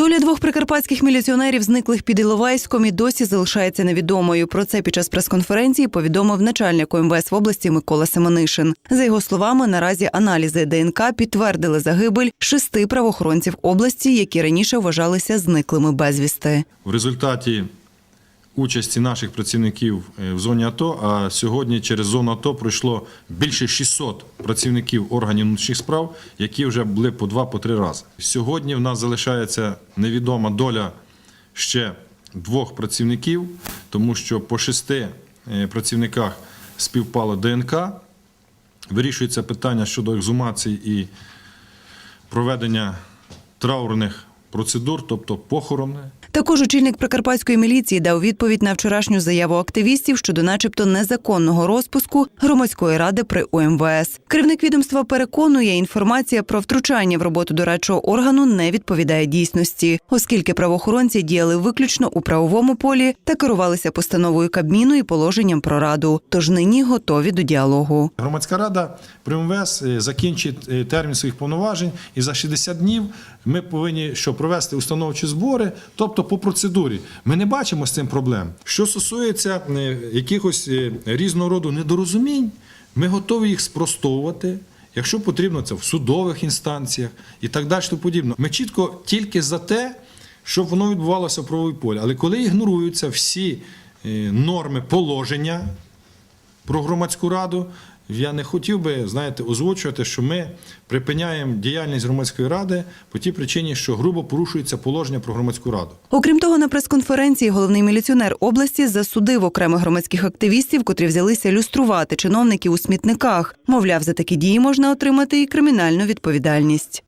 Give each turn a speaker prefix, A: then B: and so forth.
A: Доля двох прикарпатських міліціонерів, зниклих під Іловайськом, і досі залишається невідомою. Про це під час прес-конференції повідомив начальник ОМВС в області Микола Семенишин. За його словами, наразі аналізи ДНК підтвердили загибель шести правоохоронців області, які раніше вважалися зниклими безвісти.
B: в результаті участі наших працівників е, в зоні АТО, а сьогодні через зону АТО пройшло більше 600 працівників органів внутрішніх справ, які вже були по два, по три рази. Сьогодні в нас залишається невідома доля ще двох працівників, тому що по шести е, працівниках співпало ДНК. Вирішується питання щодо ексгумації і проведення траурних процедур, тобто похорони.
A: Також очільник прикарпатської міліції дав відповідь на вчорашню заяву активістів щодо, начебто, незаконного розпуску громадської ради при УМВС. Керівник відомства переконує, інформація про втручання в роботу дорадчого органу не відповідає дійсності, оскільки правоохоронці діяли виключно у правовому полі та керувалися постановою Кабміну і положенням про раду. Тож нині готові до діалогу.
B: Громадська рада при МВС е, закінчить е, термін своїх повноважень, і за 60 днів ми повинні що провести установчі збори, тобто по процедурі. Ми не бачимо з цим проблем. Що стосується е, якихось е, різного роду недорозумінь, ми готові їх спростовувати. Якщо потрібно, це в судових інстанціях і так далі. подібне. Ми чітко тільки за те, щоб воно відбувалося в правовій полі. Але коли ігноруються всі е, норми положення про громадську раду. Я не хотів би, знаєте, озвучувати, що ми припиняємо діяльність громадської ради по тій причині, що грубо порушується положення про громадську раду.
A: Окрім того, на прес-конференції головний міліціонер області засудив окремих громадських активістів, котрі взялися люструвати чиновників у смітниках. Мовляв, за такі дії можна отримати і кримінальну відповідальність.